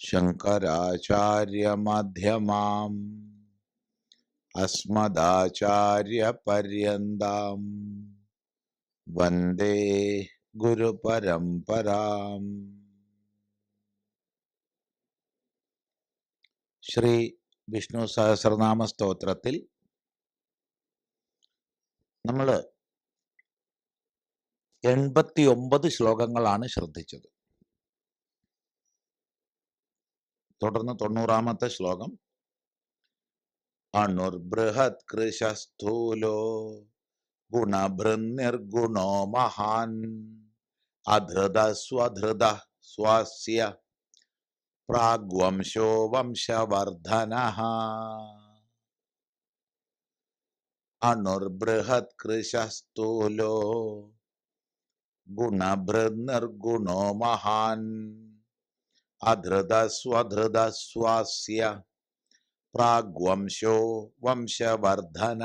ശങ്കരാചാര്യമധ്യമാം. അസ്മദാചാര്യപര്യന്താം. വന്ദേ ഗുരുപരംപരാം ശ്രീ വിഷ്ണു സഹസ്രനാമ സ്തോത്രത്തിൽ നമ്മൾ എൺപത്തി ഒമ്പത് ശ്ലോകങ്ങളാണ് ശ്രദ്ധിച്ചത്. തുടർന്ന് തൊണ്ണൂറാമത്തെ ശ്ലോകം. അണുർബൃഹത് കൃശസ്ഥൂലോ ഗുണഭൃനിർഗുണോ മഹാൻ അധൃത സ്വധൃത സ്വാസ്യ പ്രാഗ്വംശോ വംശവർധന അണുർബൃഹത് കൃശസ്ഥൂലോ ഗുണഭൃനിർഗുണോ മഹാൻ അധൃത സ്വധൃത സ്വാസ്യ പ്രാഗ്വംശോ വംശവർധന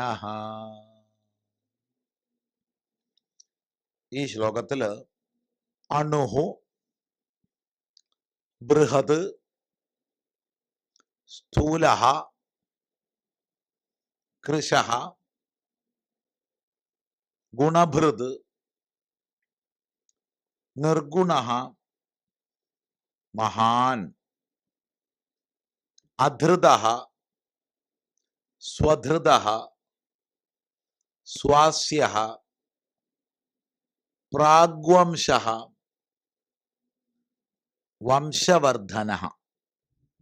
ഈ ശ്ലോകത്തിൽ അണുഹു ബൃഹത് സ്ഥൂല കൃശ ഗുണഭൃത് നിർഗുണ മഹാൻ. അധൃത സ്വധൃത സ്വാസ്യ പ്രാഗ്വംശ വംശവർദ്ധന.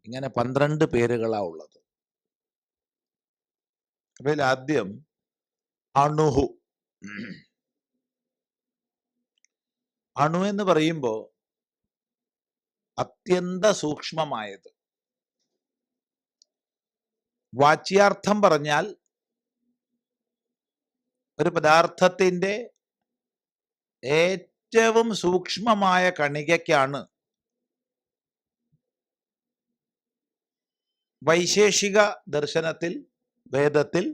ഇങ്ങനെ പന്ത്രണ്ട് പേരുകളാ ഉള്ളത്. അതിൽ ആദ്യം അണുഹു. അണു എന്ന് പറയുമ്പോൾ അത്യന്ത സൂക്ഷ്മമായത്. വാച്യാർത്ഥം പറഞ്ഞാൽ ഒരു പദാർത്ഥത്തിന്റെ ഏറ്റവും സൂക്ഷ്മമായ കണികയ്ക്കാണ് വൈശേഷിക ദർശനത്തിൽ വേദത്തിൽ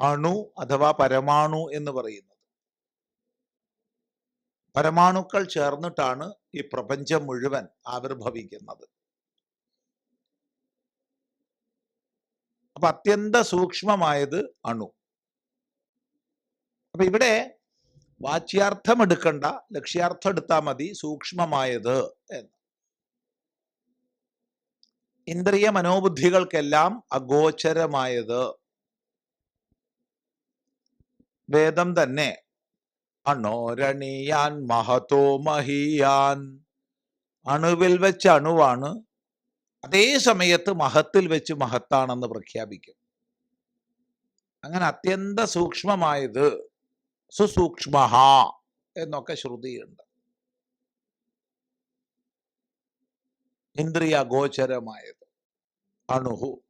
അണു അഥവാ പരമാണു എന്ന് പറയുന്നത്. പരമാണുക്കൾ ചേർന്നിട്ടാണ് ഈ പ്രപഞ്ചം മുഴുവൻ ആവിർഭവിക്കുന്നത്. അപ്പൊ അത്യന്ത സൂക്ഷ്മമായത് അണു. അപ്പൊ ഇവിടെ വാച്യാർത്ഥം എടുക്കണ്ട ലക്ഷ്യാർത്ഥം എടുത്താൽ മതി സൂക്ഷ്മമായത് എന്ന്. ഇന്ദ്രിയ മനോബുദ്ധികൾക്കെല്ലാം അഗോചരമായത്. വേദം തന്നെ അണോരണീയാൻ മഹതോ മഹിയാൻ. അണുവിൽ വെച്ച് അണുവാണ്. അതേ സമയത്ത് മഹത്തിൽ വെച്ച് മഹത്താണെന്ന് പ്രഖ്യാപിക്കും. അങ്ങനെ അത്യന്ത സൂക്ഷ്മമായത് സുസൂക്ഷ്മ എന്നൊക്കെ ശ്രുതിയുണ്ട്. ഇന്ദ്രിയ ഗോചരമായത് അണുഹു.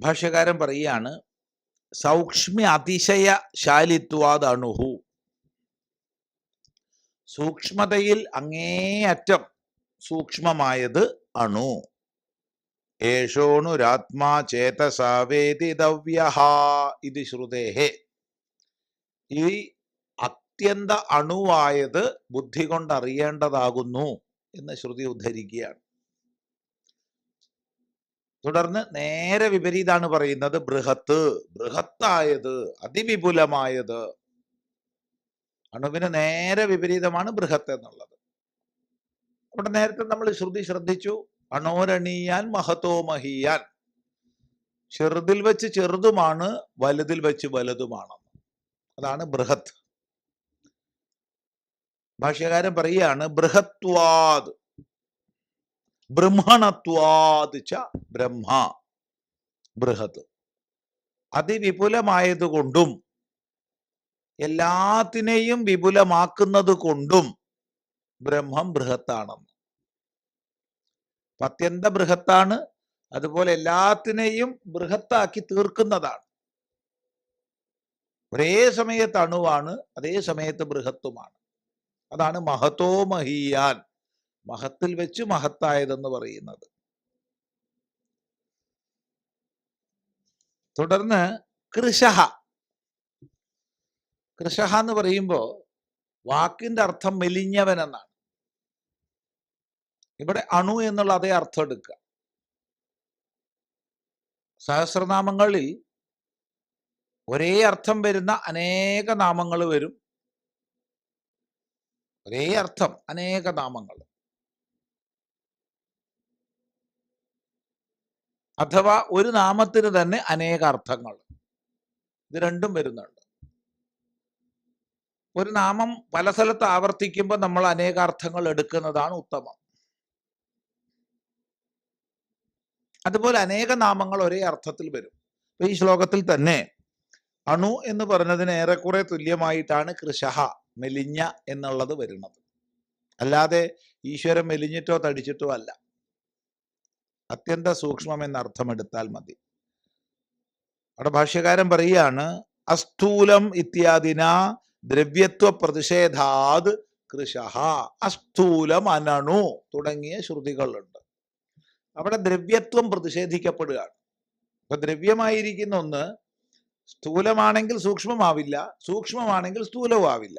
ഭാഷ്യകാരൻ പറയുകയാണ് സൗക്ഷ്മ്യ അതിശയ ശാലിത്വാദണുഹു. സൂക്ഷ്മതയിൽ അങ്ങേയറ്റം സൂക്ഷ്മമായത് അണു. ഏഷോണുരാത്മാ ചേതസാവേദിതവ്യ ഇത് ശ്രുതേഹേ. ഈ അത്യന്ത അണുവായത് ബുദ്ധി കൊണ്ടറിയേണ്ടതാകുന്നു എന്ന് ശ്രുതി ഉദ്ധരിക്കുകയാണ്. തുടർന്ന് നേരെ വിപരീതാണ് പറയുന്നത് ബൃഹത്ത്. ബൃഹത്തായത് അതിവിപുലമായത്. അണുവിന് നേരെ വിപരീതമാണ് ബൃഹത്ത് എന്നുള്ളത്. അവിടെ നേരത്തെ നമ്മൾ ശ്രുതി ശ്രദ്ധിച്ചു. അണോരണീയാൻ മഹത്തോ മഹിയാൻ. ചെറുതിൽ വെച്ച് ചെറുതുമാണ് വലുതിൽ വെച്ച് വലുതുമാണ്. അതാണ് ബൃഹത്ത്. ഭാഷ്യകാരൻ പറയുകയാണ് ബൃഹത്വാദ്. ബ്രഹ്മണത്വാദ് ച ബ്രഹ്മ ബൃഹത്. അതിവിപുലമായതുകൊണ്ടും എല്ലാത്തിനെയും വിപുലമാക്കുന്നത് കൊണ്ടും ബ്രഹ്മം ബൃഹത്താണെന്ന്. അത്യന്ത ബൃഹത്താണ് അതുപോലെ എല്ലാത്തിനെയും ബൃഹത്താക്കി തീർക്കുന്നതാണ്. ഒരേ സമയത്ത് അണുവാണ് അതേ സമയത്ത് ബൃഹത്വമാണ് അതാണ് മഹത്തോ മഹീയാൻ. മഹത്തിൽ വെച്ച് മഹത്തായതെന്ന് പറയുന്നത്. തുടർന്ന് കൃഷഹ കൃഷഹ എന്ന് പറയുമ്പോൾ വാക്കിന്റെ അർത്ഥം മെലിഞ്ഞവൻ എന്നാണ് ഇവിടെ അണു എന്നുള്ള അതേ അർത്ഥം എടുക്കുക. സഹസ്രനാമങ്ങളിൽ ഒരേ അർത്ഥം വരുന്ന അനേക നാമങ്ങൾ വരും. ഒരേ അർത്ഥം അനേക നാമങ്ങൾ. അഥവാ ഒരു നാമത്തിന് തന്നെ അനേക അർത്ഥങ്ങൾ. ഇത് രണ്ടും വരുന്നുണ്ട്. ഒരു നാമം പല സ്ഥലത്ത് ആവർത്തിക്കുമ്പോൾ നമ്മൾ അനേക അർത്ഥങ്ങൾ എടുക്കുന്നതാണ് ഉത്തമം. അതുപോലെ അനേക നാമങ്ങൾ ഒരേ അർത്ഥത്തിൽ വരും. ഈ ശ്ലോകത്തിൽ തന്നെ അണു എന്ന് പറഞ്ഞതിന് ഏറെക്കുറെ തുല്യമായിട്ടാണ് കൃഷഹ മെലിഞ്ഞ എന്നുള്ളത് വരുന്നത്. അല്ലാതെ ഈശ്വരൻ മെലിഞ്ഞിട്ടോ തടിച്ചിട്ടോ അല്ല. അത്യന്ത സൂക്ഷ്മം എന്ന അർത്ഥമെടുത്താൽ മതി. അവിടെ ഭാഷ്യകാരൻ പറയുകയാണ് അസ്ഥൂലം ഇത്യാദിന ദ്രവ്യത്വ പ്രതിഷേധാത് കൃഷഹ അസ്ഥൂലം അനണു തുടങ്ങിയ ശ്രുതികളുണ്ട്. അവിടെ ദ്രവ്യത്വം പ്രതിഷേധിക്കപ്പെടുകയാണ്. അപ്പൊ ദ്രവ്യമായിരിക്കുന്ന ഒന്ന് സ്ഥൂലമാണെങ്കിൽ സൂക്ഷ്മമാവില്ല സൂക്ഷ്മമാണെങ്കിൽ സ്ഥൂലവും ആവില്ല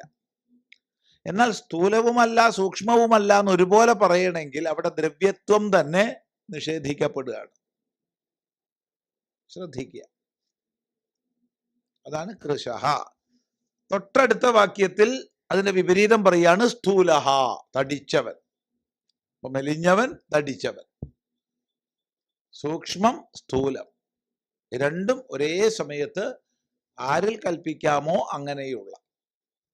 എന്നാൽ സ്ഥൂലവുമല്ല സൂക്ഷ്മവുമല്ല എന്ന് ഒരുപോലെ പറയണമെങ്കിൽ അവിടെ ദ്രവ്യത്വം തന്നെ നിഷേധിക്കപ്പെടുകയാണ്. ശ്രദ്ധിക്കുക. അതാണ് കൃഷഹ തൊട്ടടുത്ത വാക്യത്തിൽ അതിന്റെ വിപരീതം പറയാണ് സ്ഥൂലഹ തടിച്ചവൻ. മെലിഞ്ഞവൻ തടിച്ചവൻ. സൂക്ഷ്മം സ്ഥൂലം. രണ്ടും ഒരേ സമയത്ത് ആരിൽ കൽപ്പിക്കാമോ അങ്ങനെയുള്ള.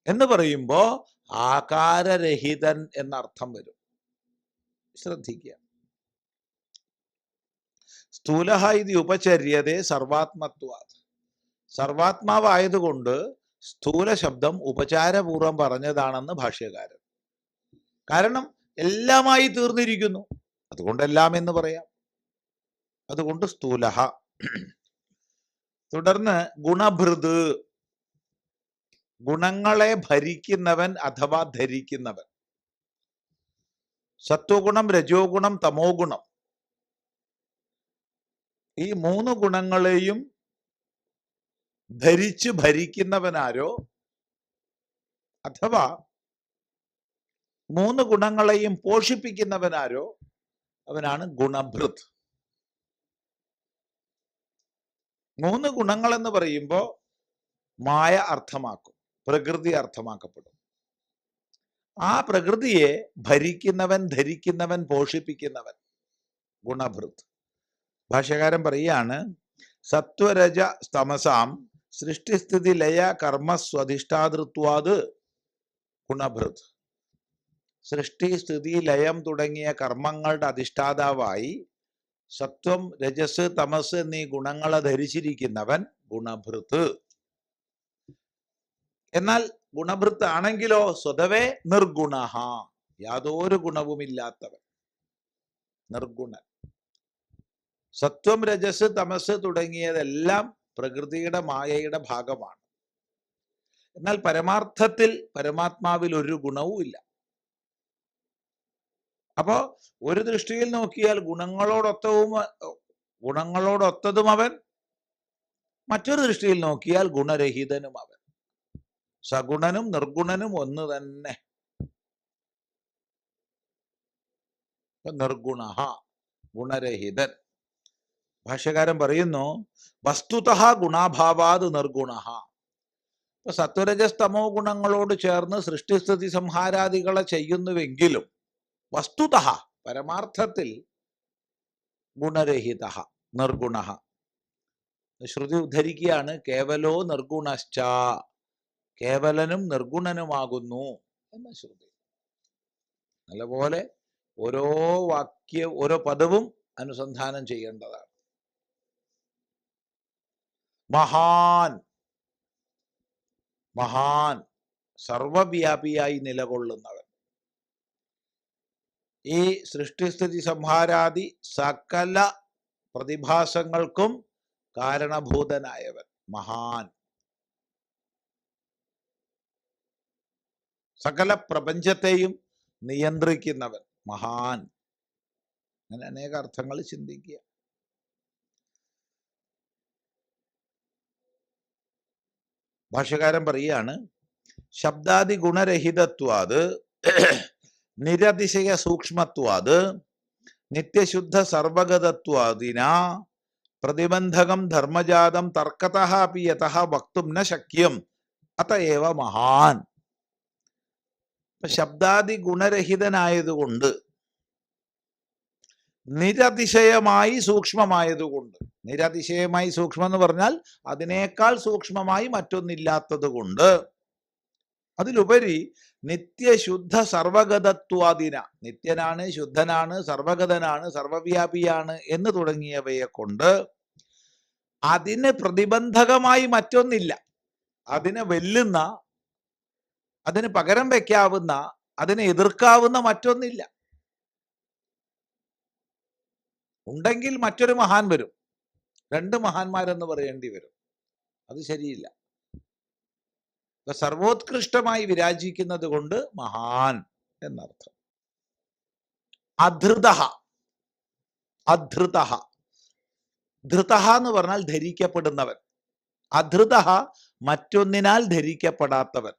എന്ന് പറയുമ്പോ ആകാരരഹിതൻ എന്നർത്ഥം വരും. ശ്രദ്ധിക്കുക. സ്ഥൂലഹ ഇത് ഉപചര്യതേ സർവാത്മത്വാത്. സർവാത്മാവായതുകൊണ്ട് സ്ഥൂല ശബ്ദം ഉപചാരപൂർവം പറഞ്ഞതാണെന്ന് ഭാഷ്യകാരൻ. കാരണം എല്ലാമായി തീർന്നിരിക്കുന്നു. അതുകൊണ്ട് എല്ലാം എന്ന് പറയാം. അതുകൊണ്ട് സ്ഥൂലഹ. തുടർന്ന് ഗുണഭൃത് ഗുണങ്ങളെ ഭരിക്കുന്നവൻ അഥവാ ധരിക്കുന്നവൻ. സത്വഗുണം രജോ ഗുണം തമോ ഗുണം ഈ മൂന്ന് ഗുണങ്ങളെയും ധരിച്ച് ഭരിക്കുന്നവനാരോ? അഥവാ മൂന്ന് ഗുണങ്ങളെയും പോഷിപ്പിക്കുന്നവനാരോ? അവനാണ് ഗുണഭൃത്. മൂന്ന് ഗുണങ്ങൾ എന്ന് പറയുമ്പോൾ മായ അർത്ഥമാക്കും പ്രകൃതി അർത്ഥമാക്കപ്പെടും. ആ പ്രകൃതിയെ ഭരിക്കുന്നവൻ ധരിക്കുന്നവൻ പോഷിപ്പിക്കുന്നവൻ ഗുണഭൃത്. ഭാഷ്യകാരൻ പറയുകയാണ് സത്വരജ തമസാം സൃഷ്ടിസ്ഥിതി ലയ കർമ്മ സ്വധിഷ്ഠാതൃത്വാത് ഗുണഭൃത്. സൃഷ്ടി സ്ഥിതി ലയം തുടങ്ങിയ കർമ്മങ്ങളുടെ അധിഷ്ഠാതാവായി സത്വം രജസ് തമസ് എന്നീ ഗുണങ്ങളെ ധരിച്ചിരിക്കുന്നവൻ ഗുണഭൃത്ത് എന്നാൽ ഗുണഭൃത്ത് ആണെങ്കിലോ? സ്വതവേ നിർഗുണ യാതൊരു ഗുണവുമില്ലാത്തവൻ. നിർഗുണൻ. സത്വം രജസ് തമസ് തുടങ്ങിയതെല്ലാം പ്രകൃതിയുടെ മായയുടെ ഭാഗമാണ്. എന്നാൽ പരമാർത്ഥത്തിൽ പരമാത്മാവിൽ ഒരു ഗുണവും ഇല്ല. അപ്പോ ഒരു ദൃഷ്ടിയിൽ നോക്കിയാൽ ഗുണങ്ങളോടൊത്തവും ഗുണങ്ങളോടൊത്തതും അവൻ. മറ്റൊരു ദൃഷ്ടിയിൽ നോക്കിയാൽ ഗുണരഹിതനും അവൻ. സഗുണനും നിർഗുണനും ഒന്ന് തന്നെ. നിർഗുണ ഗുണരഹിതൻ. ഭാഷ്യകാരൻ പറയുന്നു വസ്തുത ഗുണാഭാവാത് നിർഗുണ. ഇപ്പൊ സത്വരജസ്തമോ ഗുണങ്ങളോട് ചേർന്ന് സൃഷ്ടിസ്ഥിതി സംഹാരാദികളെ ചെയ്യുന്നുവെങ്കിലും വസ്തുത പരമാർത്ഥത്തിൽ ഗുണരഹിത നിർഗുണ. ശ്രുതി ഉദ്ധരിക്കുകയാണ് കേവലോ നിർഗുണശ്ച കേവലനും നിർഗുണനുമാകുന്നു എന്ന ശ്രുതി. നല്ലപോലെ ഓരോ വാക്യ ഓരോ പദവും അനുസന്ധാനം ചെയ്യേണ്ടതാണ്. മഹാൻ. മഹാൻ. സർവവ്യാപിയായി നിലകൊള്ളുന്നവൻ. ഈ സൃഷ്ടിസ്ഥിതി സംഹാരാദി സകല പ്രതിഭാസങ്ങൾക്കും കാരണഭൂതനായവൻ. മഹാൻ. സകല പ്രപഞ്ചത്തെയും നിയന്ത്രിക്കുന്നവൻ. മഹാൻ. അങ്ങനെ അനേക അർത്ഥങ്ങൾ ചിന്തിക്കുക. ഭാഷ്യകാരൻ പറയുകയാണ് ശബ്ദാദി ഗുണരഹിതത്വാത് നിരതിശയ സൂക്ഷ്മത്വാത് നിത്യശുദ്ധ സർവഗതത്വാദിന പ്രതിബന്ധകം ധർമ്മജാതം തർക്കത അപ്പി യഥ വക്തും ന ശക്യം അതയേവ മഹാൻ. ശബ്ദാദി ഗുണരഹിതനായതുകൊണ്ട് നിരതിശയമായി സൂക്ഷ്മമായതുകൊണ്ട്. നിരതിശയമായി സൂക്ഷ്മം എന്ന് പറഞ്ഞാൽ അതിനേക്കാൾ സൂക്ഷ്മമായി മറ്റൊന്നില്ലാത്തത് കൊണ്ട് അതിലുപരി നിത്യശുദ്ധ സർവഗതത്വാദിന നിത്യനാണ് ശുദ്ധനാണ് സർവഗതനാണ് സർവവ്യാപിയാണ് എന്ന് തുടങ്ങിയവയെ കൊണ്ട് അതിന് പ്രതിബന്ധകമായി മറ്റൊന്നില്ല. അതിനെ വെല്ലുന്ന അതിന് പകരം വെക്കാവുന്ന അതിനെ എതിർക്കാവുന്ന മറ്റൊന്നില്ല. ഉണ്ടെങ്കിൽ മറ്റൊരു മഹാൻ വരും. രണ്ട് മഹാന്മാരെന്ന് പറയേണ്ടി വരും. അത് ശരിയില്ല. സർവോത്കൃഷ്ടമായി വിരാജിക്കുന്നത് കൊണ്ട് മഹാൻ എന്നർത്ഥം. അധൃത അധൃത ധൃത എന്ന് പറഞ്ഞാൽ ധരിക്കപ്പെടുന്നവൻ. അധൃത മറ്റൊന്നിനാൽ ധരിക്കപ്പെടാത്തവൻ.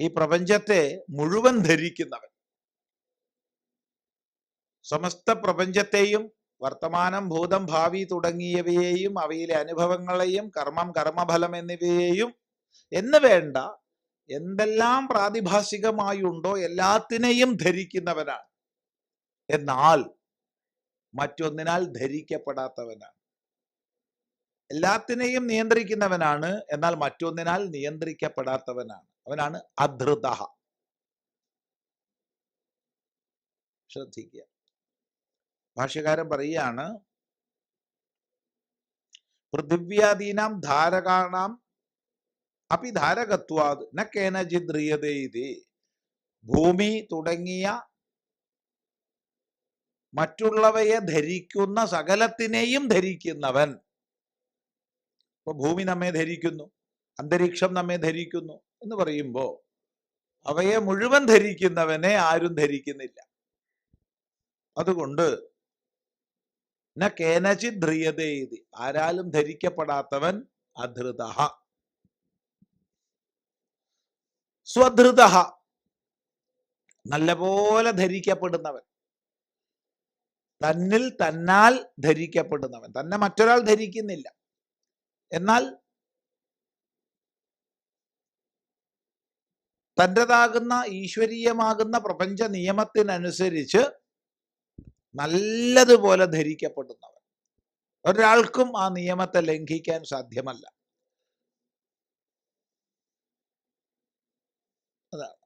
ഈ പ്രപഞ്ചത്തെ മുഴുവൻ ധരിക്കുന്നവൻ. സമസ്ത പ്രപഞ്ചത്തെയും വർത്തമാനം ഭൂതം ഭാവി തുടങ്ങിയവയെയും അവയിലെ അനുഭവങ്ങളെയും കർമ്മം കർമ്മഫലം എന്നിവയെയും എന്ന് വേണ്ട എന്തെല്ലാം പ്രാതിഭാസികമായുണ്ടോ എല്ലാത്തിനെയും ധരിക്കുന്നവനാണ്. എന്നാൽ മറ്റൊന്നിനാൽ ധരിക്കപ്പെടാത്തവനാണ്. എല്ലാത്തിനെയും നിയന്ത്രിക്കുന്നവനാണ് എന്നാൽ മറ്റൊന്നിനാൽ നിയന്ത്രിക്കപ്പെടാത്തവനാണ്. അവനാണ് അധൃത ശ്രദ്ധിക്കുക. ഭാഷ്യകാരൻ പറയുകയാണ് പൃഥിവ്യാദീനാം ധാരകാണാം അപ്പി ധാരകത്വാത് ന ഭൂമി തുടങ്ങിയ മറ്റുള്ളവയെ ധരിക്കുന്ന സകലത്തിനെയും ധരിക്കുന്നവൻ. ഇപ്പൊ ഭൂമി നമ്മെ ധരിക്കുന്നു അന്തരീക്ഷം നമ്മെ ധരിക്കുന്നു എന്ന് പറയുമ്പോ അവയെ മുഴുവൻ ധരിക്കുന്നവനെ ആരും ധരിക്കുന്നില്ല. അതുകൊണ്ട് ന കേനചിത് ധ്രിയതേതി. ആരാലും ധരിക്കപ്പെടാത്തവൻ അധൃത. സ്വധൃത. നല്ലപോലെ ധരിക്കപ്പെടുന്നവൻ. തന്നിൽ തന്നാൽ ധരിക്കപ്പെടുന്നവൻ. തന്നെ മറ്റൊരാൾ ധരിക്കുന്നില്ല. എന്നാൽ തന്റെതാകുന്ന ഈശ്വരീയമാകുന്ന പ്രപഞ്ച നിയമത്തിനനുസരിച്ച് നല്ലതുപോലെ ധരിക്കപ്പെടുന്നവൻ. ഒരാൾക്കും ആ നിയമത്തെ ലംഘിക്കാൻ സാധ്യമല്ല. അതാണ്.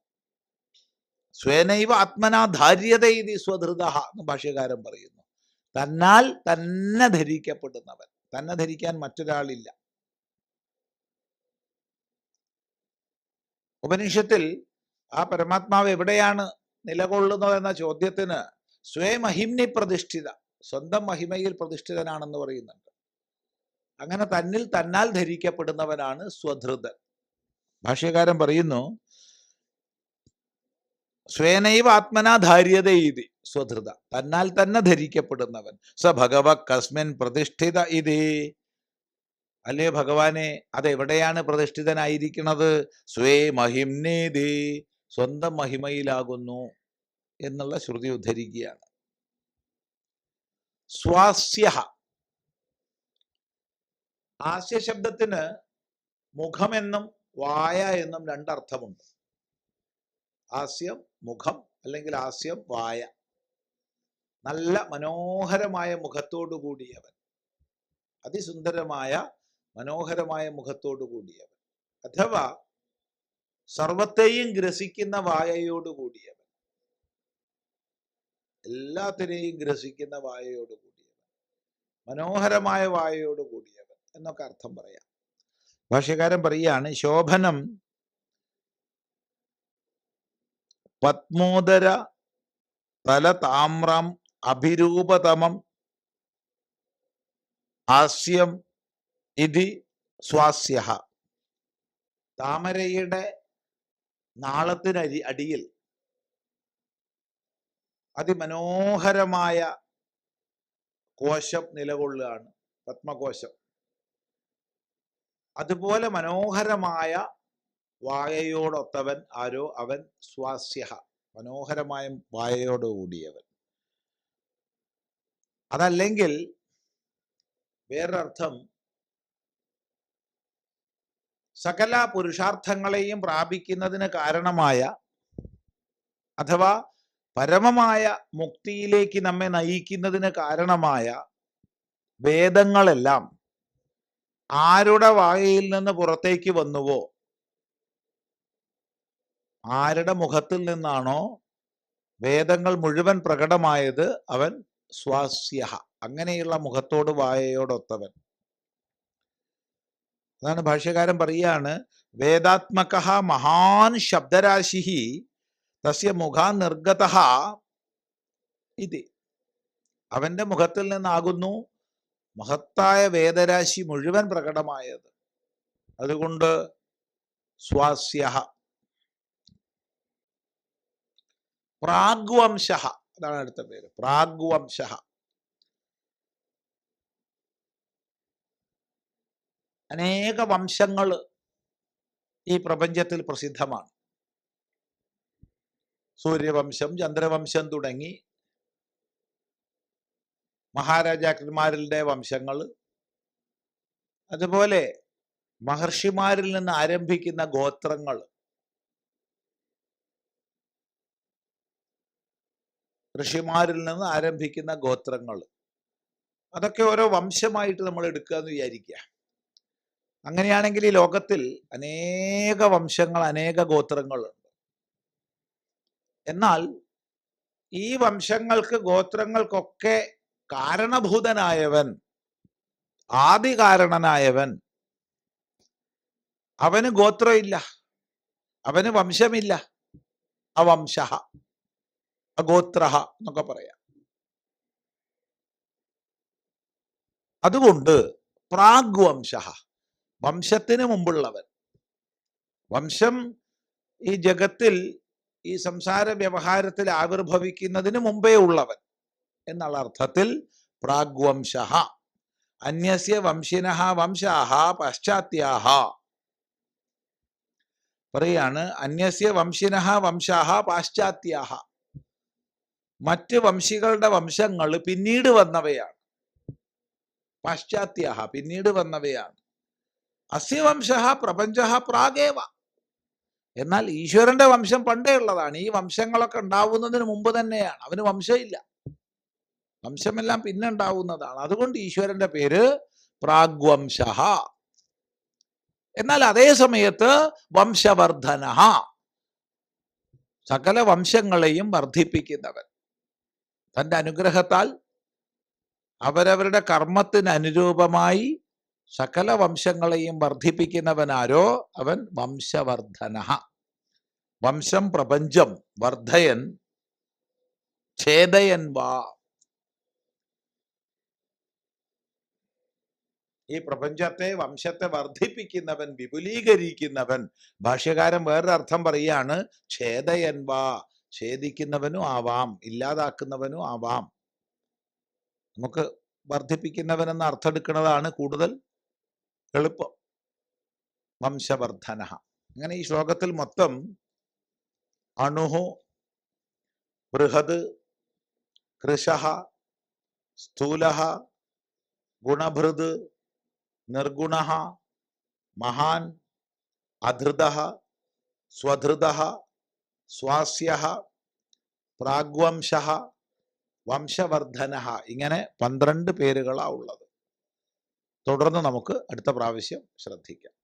സ്വേനൈവ ആത്മനാ ധാര്യത ഇതി സ്വധൃത എന്ന് ഭാഷ്യകാരൻ പറയുന്നു. തന്നാൽ തന്നെ ധരിക്കപ്പെടുന്നവൻ. തന്നെ ധരിക്കാൻ മറ്റൊരാളില്ല. ഉപനിഷത്തിൽ ആ പരമാത്മാവ് എവിടെയാണ് നിലകൊള്ളുന്നത് എന്ന ചോദ്യത്തിന് സ്വയമഹിംനി പ്രതിഷ്ഠിത സ്വന്തം മഹിമയിൽ പ്രതിഷ്ഠിതനാണെന്ന് പറയുന്നുണ്ട്. അങ്ങനെ തന്നിൽ തന്നാൽ ധരിക്കപ്പെടുന്നവനാണ് സ്വധൃതൻ. ഭാഷ്യകാരൻ പറയുന്നു സ്വേനൈവ ആത്മനാ ധാര്യത ഇതി സ്വധൃത തന്നാൽ തന്നെ ധരിക്കപ്പെടുന്നവൻ. സ ഭഗവ കസ്മിൻ പ്രതിഷ്ഠിത ഇതി. അല്ലേ ഭഗവാനെ അതെവിടെയാണ് പ്രതിഷ്ഠിതനായിരിക്കുന്നത് സ്വേ മഹിംനേതി സ്വന്തം മഹിമയിലാകുന്നു. എന്നുള്ള ശ്രുതി ഉദ്ധരിക്കുകയാണ്. സ്വാസ്യ. ആസ്യ ശബ്ദത്തിന് മുഖമെന്നും വായ എന്നും രണ്ടർത്ഥമുണ്ട്. ആസ്യം മുഖം അല്ലെങ്കിൽ ആസ്യം വായ. നല്ല മനോഹരമായ മുഖത്തോടു കൂടിയവൻ. അതിസുന്ദരമായ മനോഹരമായ മുഖത്തോടു കൂടിയവൻ. അഥവാ സർവത്തെയും ഗ്രസിക്കുന്ന വായയോട് കൂടിയവൻ. എല്ലാത്തിനെയും ഗ്രസിക്കുന്ന വായയോട് കൂടിയവൻ. മനോഹരമായ വായയോട് കൂടിയവൻ എന്നൊക്കെ അർത്ഥം പറയാം. ഭാഷ്യകാരൻ പറയാണ് ശോഭനം പത്മോദര തല താമ്രം അഭിരൂപതമം ഹാസ്യം ഇതി സ്വാസ്യ താമരയുടെ നാളത്തിനരി അടിയിൽ അതിമനോഹരമായ കോശം നിലകൊള്ളുകയാണ് പത്മകോശം. അതുപോലെ മനോഹരമായ വായയോടൊത്തവൻ ആരോ? അവൻ സ്വാസ്യ മനോഹരമായ വായയോട് കൂടിയവൻ. അതല്ലെങ്കിൽ വേറൊരർത്ഥം സകല പുരുഷാർത്ഥങ്ങളെയും പ്രാപിക്കുന്നതിന് കാരണമായ അഥവാ പരമമായ മുക്തിയിലേക്ക് നമ്മെ നയിക്കുന്നതിന് കാരണമായ വേദങ്ങളെല്ലാം ആരുടെ വായയിൽ നിന്ന് പുറത്തേക്ക് വന്നുവോ? ആരുടെ മുഖത്തിൽ നിന്നാണോ വേദങ്ങൾ മുഴുവൻ പ്രകടമായത്? അവൻ സ്വാസ്യ അങ്ങനെയുള്ള മുഖത്തോട് വായയോടൊത്തവൻ. അതാണ് ഭാഷ്യകാരൻ പറയാണ് വേദാത്മക മഹാൻ ശബ്ദരാശി തസ്യ മുഖാ നിർഗത ഇത്. അവന്റെ മുഖത്തിൽ നിന്നാകുന്നു മഹത്തായ വേദരാശി മുഴുവൻ പ്രകടമായത്. അതുകൊണ്ട് സ്വാസ്യ പ്രാഗ്വംശ അതാണ് അടുത്ത പേര്. പ്രാഗ്വംശ അനേക വംശങ്ങൾ ഈ പ്രപഞ്ചത്തിൽ പ്രസിദ്ധമാണ്. സൂര്യവംശം ചന്ദ്രവംശം തുടങ്ങി മഹാരാജാക്കന്മാരുടെ വംശങ്ങൾ. അതുപോലെ മഹർഷിമാരിൽ നിന്ന് ആരംഭിക്കുന്ന ഗോത്രങ്ങൾ. ഋഷിമാരിൽ നിന്ന് ആരംഭിക്കുന്ന ഗോത്രങ്ങൾ. അതൊക്കെ ഓരോ വംശമായിട്ട് നമ്മൾ എടുക്കുക എന്ന് വിചാരിക്കുക. അങ്ങനെയാണെങ്കിൽ ഈ ലോകത്തിൽ അനേക വംശങ്ങൾ അനേക ഗോത്രങ്ങളുണ്ട് എന്നാൽ ഈ വംശങ്ങൾക്ക് ഗോത്രങ്ങൾക്കൊക്കെ കാരണഭൂതനായവൻ ആദികാരണനായവൻ. അവന് ഗോത്രമില്ല അവന് വംശമില്ല. അവംശ അഗോത്ര എന്നൊക്കെ പറയാം. അതുകൊണ്ട് പ്രാഗ്വംശ വംശത്തിന് മുമ്പുള്ളവൻ. വംശം ഈ ജഗത്തിൽ ഈ സംസാര വ്യവഹാരത്തിൽ ആവിർഭവിക്കുന്നതിന് മുമ്പേ ഉള്ളവൻ എന്നുള്ള അർത്ഥത്തിൽ പ്രാഗ്വംശ അന്യസ്യ വംശിന വംശാഹ പാശ്ചാത്യാഹ. പറയാണ് അന്യസ്യ വംശിന വംശാഹ പാശ്ചാത്യാഹ. മറ്റ് വംശികളുടെ വംശങ്ങൾ പിന്നീട് വന്നവയാണ്. പാശ്ചാത്യാഹ പിന്നീട് വന്നവയാണ്. അസ്യ വംശ പ്രപഞ്ച പ്രാഗേവ. എന്നാൽ ഈശ്വരന്റെ വംശം പണ്ടേ ഉള്ളതാണ്. ഈ വംശങ്ങളൊക്കെ ഉണ്ടാവുന്നതിന് മുമ്പ് തന്നെയാണ്. അവന് വംശമില്ല. വംശമെല്ലാം പിന്നെ ഉണ്ടാവുന്നതാണ്. അതുകൊണ്ട് ഈശ്വരന്റെ പേര് പ്രാഗ്വംശ എന്നാൽ അതേ സമയത്ത് വംശവർദ്ധന സകല വംശങ്ങളെയും വർദ്ധിപ്പിക്കുന്നവൻ. തന്റെ അനുഗ്രഹത്താൽ അവരവരുടെ കർമ്മത്തിന് അനുരൂപമായി സകല വംശങ്ങളെയും വർദ്ധിപ്പിക്കുന്നവനാരോ അവൻ വംശവർദ്ധന. വംശം പ്രപഞ്ചം വർദ്ധയൻ ഛേദയൻ വാ. ഈ പ്രപഞ്ചത്തെ വംശത്തെ വർദ്ധിപ്പിക്കുന്നവൻ വിപുലീകരിക്കുന്നവൻ. ഭാഷ്യകാരൻ വേറൊരർത്ഥം പറയാണ് ഛേദയൻ വാ. ഛേദിക്കുന്നവനും ആവാം ഇല്ലാതാക്കുന്നവനും ആവാം. നമുക്ക് വർദ്ധിപ്പിക്കുന്നവൻ എന്ന് അർത്ഥം എടുക്കുന്നതാണ് കൂടുതൽ എളുപ്പം. വംശവർദ്ധന അങ്ങനെ ഈ ശ്ലോകത്തിൽ മൊത്തം അണുഹു ബൃഹത് കൃഷഹ സ്ഥൂല ഗുണഭൃത് നിർഗുണ മഹാൻ അധൃത സ്വധൃത സ്വാസ്യ പ്രാഗ്വംശ വംശവർദ്ധന ഇങ്ങനെ പന്ത്രണ്ട് പേരുകളാ ഉള്ളത്. തുടർന്ന് നമുക്ക് അടുത്ത പ്രാവശ്യം ശ്രദ്ധിക്കാം.